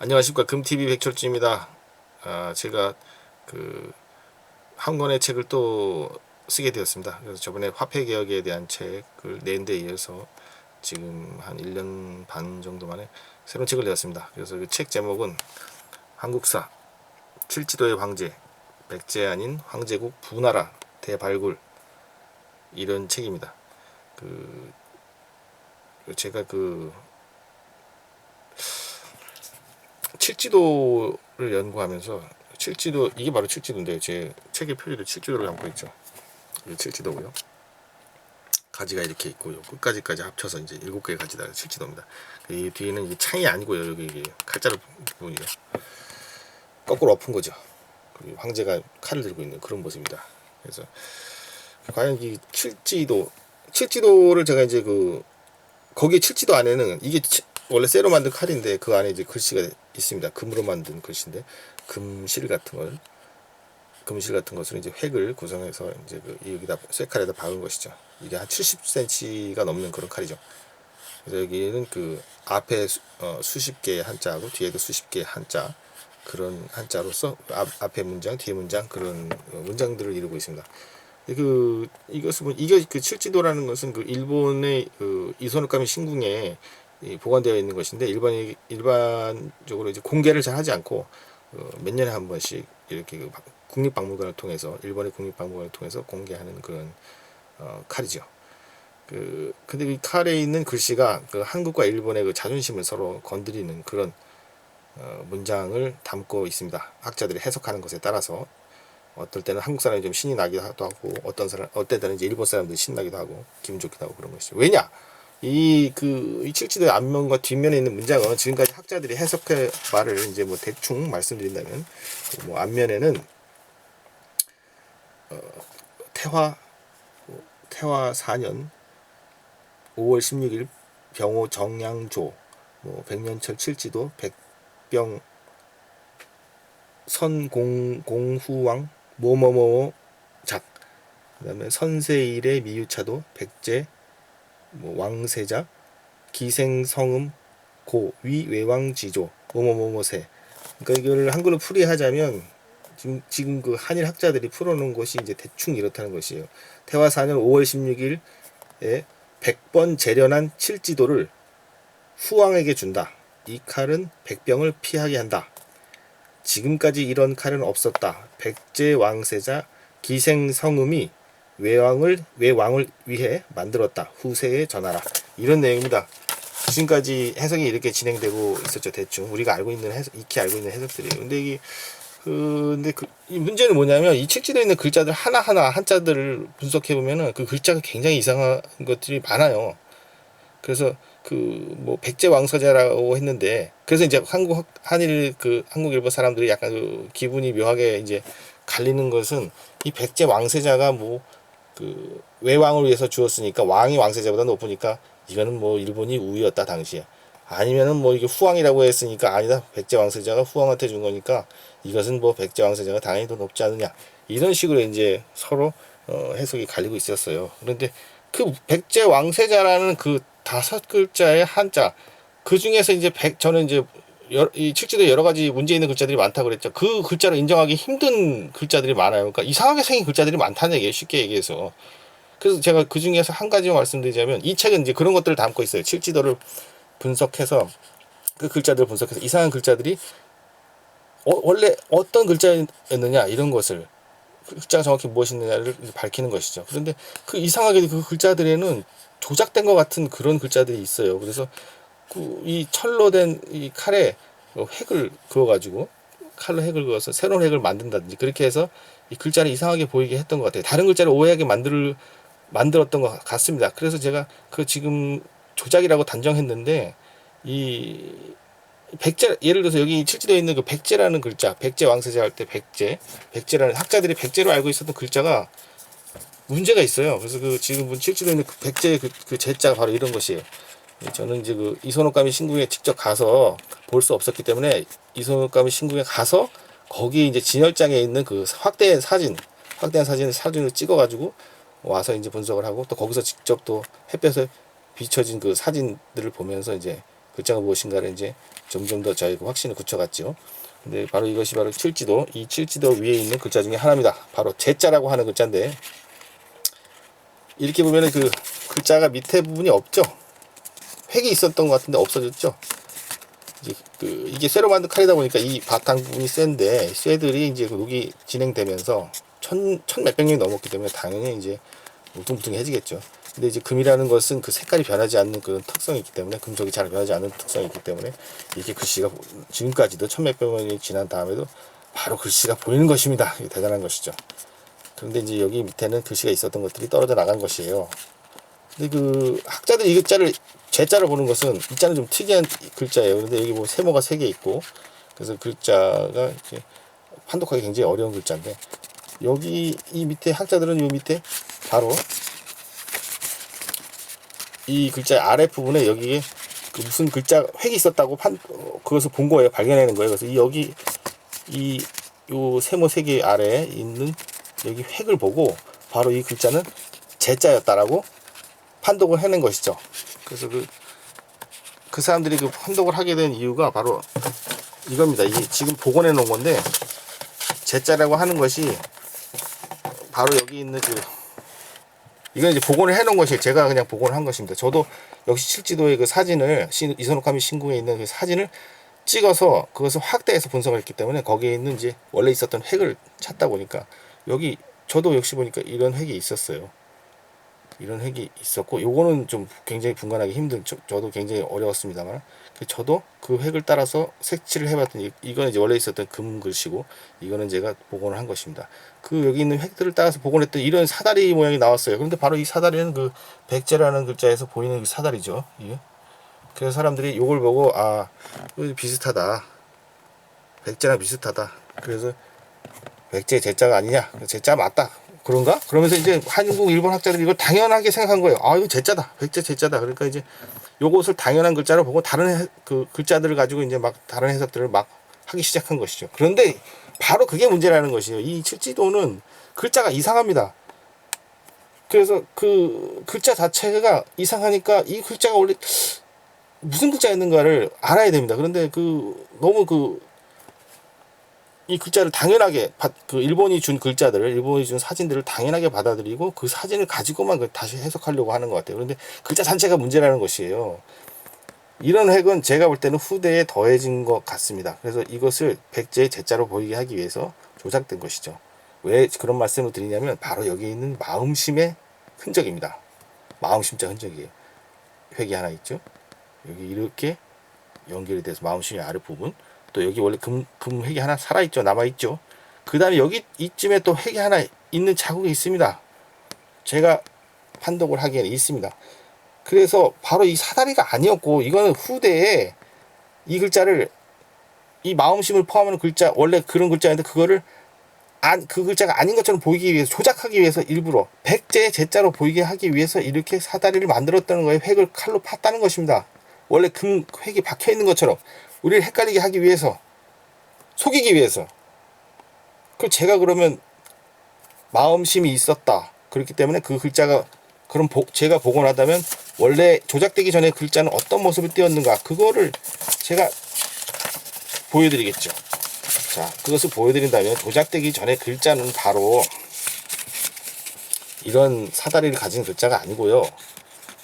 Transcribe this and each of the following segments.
안녕하십니까 금TV 백철주입니다. 아, 제가 그 한 권의 책을 또 쓰게 되었습니다. 그래서 저번에 화폐 개혁에 대한 책을 낸 데 이어서 지금 한 1년 반 정도 만에 새로운 책을 내었습니다. 그래서 그 책 제목은 한국사 칠지도의 황제 백제 아닌 황제국 부나라 대발굴 이런 책입니다. 그 제가 그 칠지도를 연구하면서 칠지도 이게 바로 칠지도인데 제 책의 표지도 칠지도를 담고 있죠. 이게 칠지도고요. 가지가 이렇게 있고 요. 끝까지까지 합쳐서 이제 일곱 개의 가지다 칠지도입니다. 이 뒤에는 이게 창이 아니고요. 여기 이게 칼자루 부분이요. 거꾸로 엎은 거죠. 그 황제가 칼을 들고 있는 그런 모습입니다. 그래서 과연 이 칠지도 칠지도를 제가 이제 그 거기에 칠지도 안에는 이게 치- 원래 쇠로 만든 칼인데 그 안에 이제 글씨가 있습니다. 금으로 만든 글씨인데 금실 같은 걸 금실 같은 것을 이제 획을 구성해서 이제 그 여기다 쇠칼에다 박은 것이죠. 이게 한 70cm가 넘는 그런 칼이죠. 그래서 여기는 그 앞에 수, 어, 수십 개의 한자하고 뒤에도 수십 개의 한자 그런 한자로서 앞, 앞에 문장 뒤에 문장 그런 어, 문장들을 이루고 있습니다. 그 이것은 뭐 이게 그 칠지도라는 것은 그 일본의 그 이소누카미 신궁에 이 보관되어 있는 것인데 일반 일반적으로 이제 공개를 잘 하지 않고 어, 몇 년에 한 번씩 이렇게 그 박- 국립박물관을 통해서 일본의 국립박물관을 통해서 공개하는 그런 어, 칼이죠. 그 근데 이 칼에 있는 글씨가 그 한국과 일본의 그 자존심을 서로 건드리는 그런 어, 문장을 담고 있습니다. 학자들이 해석하는 것에 따라서 어떨 때는 한국 사람이 좀 신이 나기도 하고 어떤 사람 어떨 때는 이제 일본 사람들이 신나기도 하고 기분 좋기도 하고 그런 것이죠. 왜냐? 이그이 칠지도의 앞면과 뒷면에 있는 문장은 지금까지 학자들이 해석해 말을 이제 뭐 대충 말씀드린다면 그뭐 앞면에는 어, 태화 태화 4년 5월 16일 병호 정양조 뭐 백년철 칠지도 백병 선공 공후왕 뭐뭐뭐 작 그다음에 선세일의 미유차도 백제 뭐 왕세자 기생성음 고 위 외왕지조 뭐뭐뭐뭐세 그러니까 이걸 한글로 풀이하자면 지금 지금 그 한일 학자들이 풀어놓은 것이 이제 대충 이렇다는 것이에요. 태화 4년 5월 16일에 100번 재련한 칠지도를 후왕에게 준다. 이 칼은 백병을 피하게 한다. 지금까지 이런 칼은 없었다. 백제 왕세자 기생성음이 외왕을 외왕을 위해 만들었다. 후세에 전하라. 이런 내용입니다. 지금까지 해석이 이렇게 진행되고 있었죠. 대충 우리가 알고 있는 해석, 익히 알고 있는 해석들이에요. 근데 이게 그 근데 그, 이 문제는 뭐냐면 이 책지도에 있는 글자들 하나 하나 한자들을 분석해 보면은 그 글자가 굉장히 이상한 것들이 많아요. 그래서 그 뭐 백제 왕서자라고 했는데 그래서 이제 한국 한일 그 한국 일본 사람들이 약간 그 기분이 묘하게 이제 갈리는 것은 이 백제 왕세자가 뭐 그 외왕을 위해서 주었으니까 왕이 왕세자보다 높으니까 이거는 뭐 일본이 우위였다 당시에. 아니면은 뭐 이게 후왕이라고 했으니까 아니다. 백제 왕세자가 후왕한테 준 거니까 이것은 뭐 백제 왕세자가 당연히 더 높지 않느냐. 이런 식으로 이제 서로 어, 해석이 갈리고 있었어요. 그런데 그 백제 왕세자라는 그 다섯 글자의 한자 그 중에서 이제 백 저는 이제 여, 이 칠지도에 여러 가지 문제 있는 글자들이 많다고 그랬죠. 그 글자를 인정하기 힘든 글자들이 많아요. 그러니까 이상하게 생긴 글자들이 많다는 얘기예요. 쉽게 얘기해서. 그래서 제가 그 중에서 한 가지만 말씀드리자면 이 책은 이제 그런 것들을 담고 있어요. 칠지도를 분석해서 그 글자들을 분석해서 이상한 글자들이 어, 원래 어떤 글자였느냐 이런 것을 그 글자가 정확히 무엇이냐를 밝히는 것이죠. 그런데 그 이상하게 그 글자들에는 조작된 것 같은 그런 글자들이 있어요. 그래서 그 이 철로 된 이 칼에 어, 획을 그어가지고 칼로 획을 그어서 새로운 획을 만든다든지 그렇게 해서 이 글자를 이상하게 보이게 했던 것 같아요. 다른 글자를 오해하게 만들 만들었던 것 같습니다. 그래서 제가 그 지금 조작이라고 단정했는데 이 백제 예를 들어서 여기 칠지도에 있는 그 백제라는 글자 백제 왕세자 할 때 백제 백제라는 학자들이 백제로 알고 있었던 글자가 문제가 있어요. 그래서 그 지금 본 칠지도에 있는 그 백제 그, 그 제자가 바로 이런 것이에요. 저는 이제 그 이소노까미 신궁에 직접 가서 볼 수 없었기 때문에 이소노까미 신궁에 가서 거기 이제 진열장에 있는 그 확대한 사진, 확대한 사진을 사진을 찍어가지고 와서 이제 분석을 하고 또 거기서 직접 또 햇볕에 비춰진 그 사진들을 보면서 이제 글자가 무엇인가를 이제 점점 더 저희가 확신을 굳혀갔죠. 근데 바로 이것이 바로 칠지도 이 칠지도 위에 있는 글자 중에 하나입니다. 바로 제자라고 하는 글자인데 이렇게 보면은 그 글자가 밑에 부분이 없죠. 획이 있었던 것 같은데 없어졌죠. 이제 그 이게 쇠로 만든 칼이다 보니까 이 바탕 부분이 센데 쇠들이 이제 그 녹이 진행되면서 천, 천 몇백 년이 넘었기 때문에 당연히 이제 울퉁불퉁해지겠죠. 근데 이제 금이라는 것은 그 색깔이 변하지 않는 그런 특성이 있기 때문에 금속이 잘 변하지 않는 특성이 있기 때문에 이렇게 글씨가 지금까지도 천 몇백 년이 지난 다음에도 바로 글씨가 보이는 것입니다. 대단한 것이죠. 그런데 이제 여기 밑에는 글씨가 있었던 것들이 떨어져 나간 것이에요. 근데 그 학자들이 이 글자를 제자를 보는 것은 이 자는 좀 특이한 글자예요. 그런데 여기 뭐 세모가 세 개 있고 그래서 글자가 이렇게 판독하기 굉장히 어려운 글자인데 여기 이 밑에 학자들은 이 밑에 바로 이 글자 아래 부분에 여기에 그 무슨 글자 획이 있었다고 판 어, 그것을 본 거예요. 발견해낸 거예요. 그래서 이 여기 이 요 세모 세 개 아래에 있는 여기 획을 보고 바로 이 글자는 제자였다라고 판독을 해낸 것이죠. 그래서 그, 그 사람들이 그 판독을 하게 된 이유가 바로 이겁니다. 이 지금 복원해 놓은 건데 제자라고 하는 것이 바로 여기 있는 그 이건 이제 복원을 해 놓은 것이 제가 그냥 복원을 한 것입니다. 저도 역시 칠지도의 그 사진을 신- 이선옥함이 신궁에 있는 그 사진을 찍어서 그것을 확대해서 분석을 했기 때문에 거기에 있는 이제 원래 있었던 획을 찾다 보니까 여기 저도 역시 보니까 이런 획이 있었어요. 이런 획이 있었고 요거는 좀 굉장히 분간하기 힘든 저, 저도 굉장히 어려웠습니다만 그 저도 그 획을 따라서 색칠을 해봤더니 이거는 이제 원래 있었던 금 글씨고 이거는 제가 복원을 한 것입니다. 그 여기 있는 획들을 따라서 복원했더니 이런 사다리 모양이 나왔어요. 그런데 바로 이 사다리는 그 백제라는 글자에서 보이는 그 사다리죠. 예. 그래서 사람들이 요걸 보고 아 이거 비슷하다. 백제랑 비슷하다. 그래서 백제 제자가 아니냐? 제자 맞다. 그런가? 그러면서 이제 한국 일본 학자들이 이걸 당연하게 생각한 거예요. 아 이거 제자다. 백제 제자다. 그러니까 이제 요것을 당연한 글자로 보고 다른 해- 그 글자들을 가지고 이제 막 다른 해석들을 막 하기 시작한 것이죠. 그런데 바로 그게 문제라는 것이에요. 이 칠지도는 글자가 이상합니다. 그래서 그 글자 자체가 이상하니까 이 글자가 원래 무슨 글자였는가를 알아야 됩니다. 그런데 그 너무 그 이 글자를 당연하게 받- 그 일본이 준 글자들을 일본이 준 사진들을 당연하게 받아들이고 그 사진을 가지고만 그 다시 해석하려고 하는 것 같아요. 그런데 글자 자체가 문제라는 것이에요. 이런 획은 제가 볼 때는 후대에 더해진 것 같습니다. 그래서 이것을 백제의 제자로 보이게 하기 위해서 조작된 것이죠. 왜 그런 말씀을 드리냐면 바로 여기 있는 마음심의 흔적입니다. 마음심자 흔적이에요. 획이 하나 있죠. 여기 이렇게 연결이 돼서 마음심의 아래 부분 또 여기 원래 금, 금 획이 하나 살아있죠. 남아있죠. 그 다음에 여기 이쯤에 또 획이 하나 있는 자국이 있습니다. 제가 판독을 하기에는 있습니다. 그래서 바로 이 사다리가 아니었고 이거는 후대에 이 글자를 이 마음심을 포함하는 글자 원래 그런 글자인데 그거를 안, 그 글자가 아닌 것처럼 보이기 위해서 조작하기 위해서 일부러 백제의 제자로 보이게 하기 위해서 이렇게 사다리를 만들었다는 거예요 획을 칼로 팠다는 것입니다. 원래 금 획이 박혀 있는 것처럼 우리를 헷갈리게 하기 위해서 속이기 위해서. 그 제가 그러면 마음심이 있었다. 그렇기 때문에 그 글자가 그럼 보- 제가 복원하다면 원래 조작되기 전에 글자는 어떤 모습을 띄었는가 그거를 제가 보여드리겠죠. 자 그것을 보여드린다면 조작되기 전에 글자는 바로 이런 사다리를 가진 글자가 아니고요.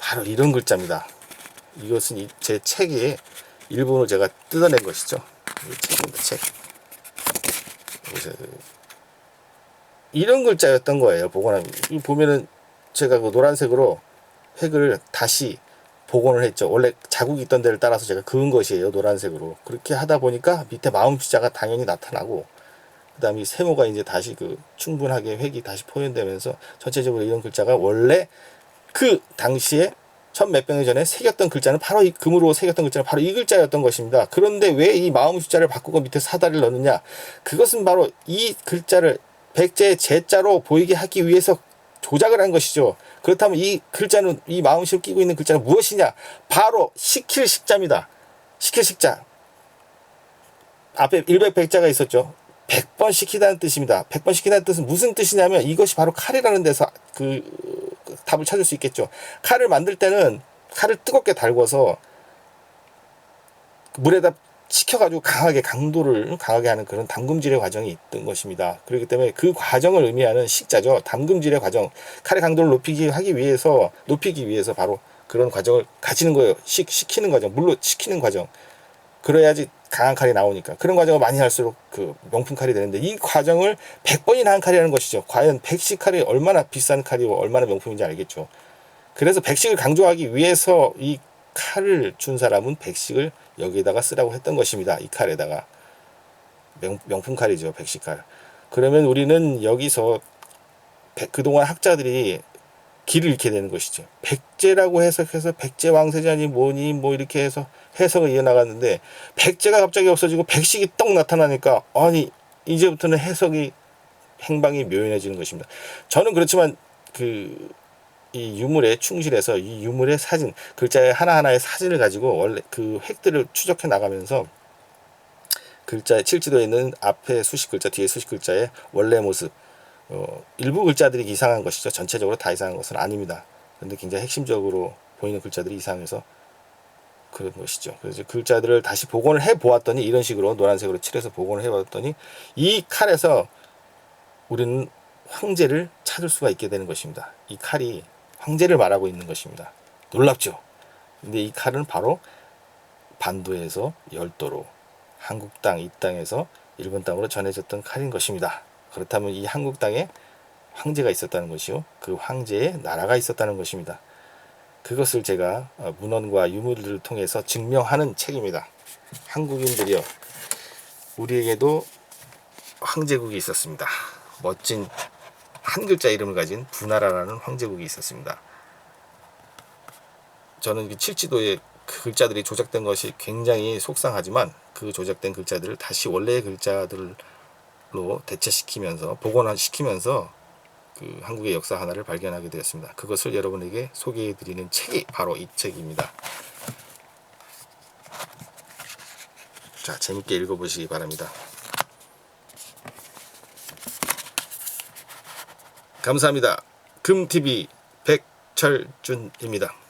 바로 이런 글자입니다. 이것은 이- 제 책에 일본어 제가 뜯어낸 것이죠. 이 책입니다, 책. 이런 글자였던 거예요. 이 보면은 제가 그 노란색으로 획을 다시 복원을 했죠. 원래 자국이 있던 데를 따라서 제가 그은 것이에요. 노란색으로 그렇게 하다 보니까 밑에 마음 시자가 당연히 나타나고 그 다음에 이 세모가 이제 다시 그 충분하게 획이 다시 표현되면서 전체적으로 이런 글자가 원래 그 당시에 천 몇백 년 전에 새겼던 글자는 바로 이 금으로 새겼던 글자는 바로 이 글자였던 것입니다. 그런데 왜 이 마음 숫자를 바꾸고 밑에 사다리를 넣느냐? 그것은 바로 이 글자를 백제의 제자로 보이게 하기 위해서 조작을 한 것이죠. 그렇다면 이 글자는 이 마음심을 끼고 있는 글자는 무엇이냐? 바로 시킬 식자입니다. 시킬 식자. 앞에 일백 백자가 있었죠. 100번 시키다는 뜻입니다. 100번 시키다는 뜻은 무슨 뜻이냐면 이것이 바로 칼이라는 데서 그, 그 답을 찾을 수 있겠죠. 칼을 만들 때는 칼을 뜨겁게 달궈서 물에다 식혀가지고 강하게 강도를 강하게 하는 그런 담금질의 과정이 있던 것입니다. 그렇기 때문에 그 과정을 의미하는 식자죠. 담금질의 과정, 칼의 강도를 높이기 하기 위해서 높이기 위해서 바로 그런 과정을 가지는 거예요. 식 식히는 과정, 물로 식히는 과정. 그래야지 강한 칼이 나오니까 그런 과정을 많이 할수록 그 명품 칼이 되는데 이 과정을 100번이나 한 칼이라는 것이죠. 과연 백식 칼이 얼마나 비싼 칼이고 얼마나 명품인지 알겠죠. 그래서 백식을 강조하기 위해서 이 칼을 준 사람은 백식을 여기에다가 쓰라고 했던 것입니다. 이 칼에다가 명, 명품 칼이죠. 백식 칼. 그러면 우리는 여기서 백- 그동안 학자들이 길을 잃게 되는 것이죠. 백제라고 해석해서 백제 왕세자니 뭐니 뭐 이렇게 해서 해석을 이어나갔는데 백제가 갑자기 없어지고 백식이 떡 나타나니까 아니 이제부터는 해석이 행방이 묘연해지는 것입니다. 저는 그렇지만 그 이 유물에 충실해서 이 유물의 사진 글자의 하나하나의 사진을 가지고 원래 그 획들을 추적해 나가면서 글자의 칠지도에 있는 앞에 수식 글자 뒤에 수식 글자의 원래 모습 어, 일부 글자들이 이상한 것이죠 전체적으로 다 이상한 것은 아닙니다 근데 굉장히 핵심적으로 보이는 글자들이 이상해서 그런 것이죠 그래서 글자들을 다시 복원을 해 보았더니 이런 식으로 노란색으로 칠해서 복원을 해 봤더니 이 칼에서 우리는 황제를 찾을 수가 있게 되는 것입니다 이 칼이 황제를 말하고 있는 것입니다. 놀랍죠? 근데 이 칼은 바로 반도에서 열도로 한국 땅, 이 땅에서 일본 땅으로 전해졌던 칼인 것입니다. 그렇다면 이 한국 땅에 황제가 있었다는 것이요. 그 황제의 나라가 있었다는 것입니다. 그것을 제가 어, 문헌과 유물들을 통해서 증명하는 책입니다. 한국인들이요. 우리에게도 황제국이 있었습니다. 멋진 한 글자 이름을 가진 부나라라는 황제국이 있었습니다. 저는 그 칠지도에 그 글자들이 조작된 것이 굉장히 속상하지만 그 조작된 글자들을 다시 원래의 글자들로 대체시키면서 복원시키면서 그 한국의 역사 하나를 발견하게 되었습니다. 그것을 여러분에게 소개해 드리는 책이 바로 이 책입니다. 자, 재밌게 읽어 보시기 바랍니다. 감사합니다. 금TV 백철준입니다.